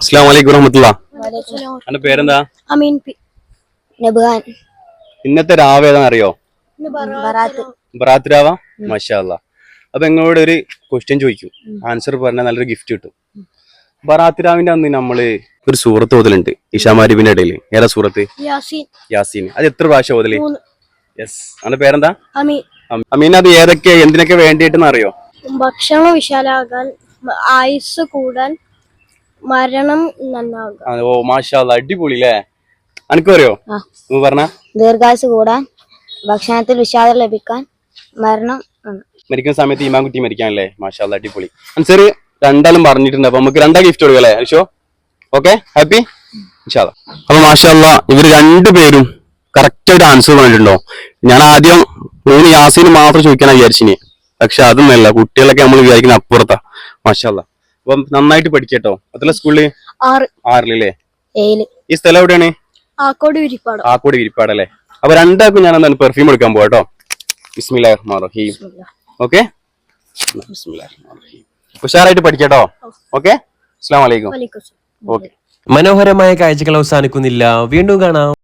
അസ്സാം വലൈക്കും വറഹമത്തുള്ള. എന്റെ പേരെന്താ? അമീൻ പി നബ്ഹാൻ. ഇന്നത്തെ രാവ് ഏതാണെന്ന് അറിയോ ബറാത്ത്. രാവ? മഷാല്ല അപ്പൊ നിങ്ങളോട് ഒരു ക്വസ്റ്റ്യൻ ചോദിക്കും. ആൻസർ പറഞ്ഞാൽ നല്ലൊരു ഗിഫ്റ്റ് കിട്ടും. ബറാത്ത് രാവിന്റെ അന്ന് നമ്മൾ ഒരു സൂറത്ത് ഓതലുണ്ട്. ഇഷാമാരിബിന്റെ ഇടയിൽ ഏതാ സൂറത്ത്? യാസീൻ. യാസീൻ. അത് എത്ര പ്രാവശ്യം ഓതൽ? മൂന്ന്. യെസ് അവന്റെ പേരെന്താ? അമീൻ. അമീൻ അത് ഏതൊക്കെ എന്തിനൊക്കെ വേണ്ടിയിട്ടെന്ന് അറിയോ ഭക്ഷണം വിശാലാകാൻ ആയുസ് കൂടാൻ മരണം ഓ മാഷാല്ല അടിപൊളി അല്ലേ അനക്ക് പറഞ്ഞ? ദീർഘായുസ് കൂടാൻ ഭക്ഷണത്തിൽ വിഷാദം ലഭിക്കാൻ മരണം മരിക്കുന്ന സമയത്ത് ഈമാൻ കുട്ടി മരിക്കാനല്ലേ? മാഷാ അടിപൊളി. അൻസർ രണ്ടാലും പറഞ്ഞിട്ടുണ്ട് അപ്പൊ നമുക്ക് രണ്ടാ ഗിഫ്റ്റ് കൊടുക്കല്ലേ അല്ലേ? അരിഷോ ഓക്കെ? ഹാപ്പി? അപ്പൊ മാഷാല്ല ഇവർ രണ്ടുപേരും കറക്റ്റ് ആയിട്ട് ആൻസർ പറഞ്ഞിട്ടുണ്ടോ? ഞാൻ ആദ്യം മൂന്ന് യാസീന് മാത്രം ചോദിക്കാനാ വിചാരിച്ചിനി. പക്ഷെ അതൊന്നല്ല കുട്ടികളൊക്കെ നമ്മൾ വിചാരിക്കുന്ന അപ്പുറത്താ. മാഷാല്ല അപ്പം നന്നായിട്ട് പഠിക്കട്ടോ അത്ര സ്കൂളിൽ? ആറ്. ആറിലല്ലേ? ഏഴ് ഈ സ്ഥലം എവിടെയാണ്? ആക്കോട് വിരിപ്പാട്. ആക്കോട് വിരിപ്പാടല്ലേ അപ്പൊ രണ്ടാൾക്കും ഞാൻ എന്താണ് പെർഫ്യൂം എടുക്കാൻ പോകട്ടോ കേട്ടോ. ബിസ്മില്ലാ റഹീം ഓക്കെ ഉഷാറായിട്ട് പഠിക്കട്ടോ. ഓക്കെ? അസ്സാം വലിക്കും ഓക്കെ. മനോഹരമായ കാഴ്ചകൾ അവസാനിക്കുന്നില്ല. വീണ്ടും കാണാം.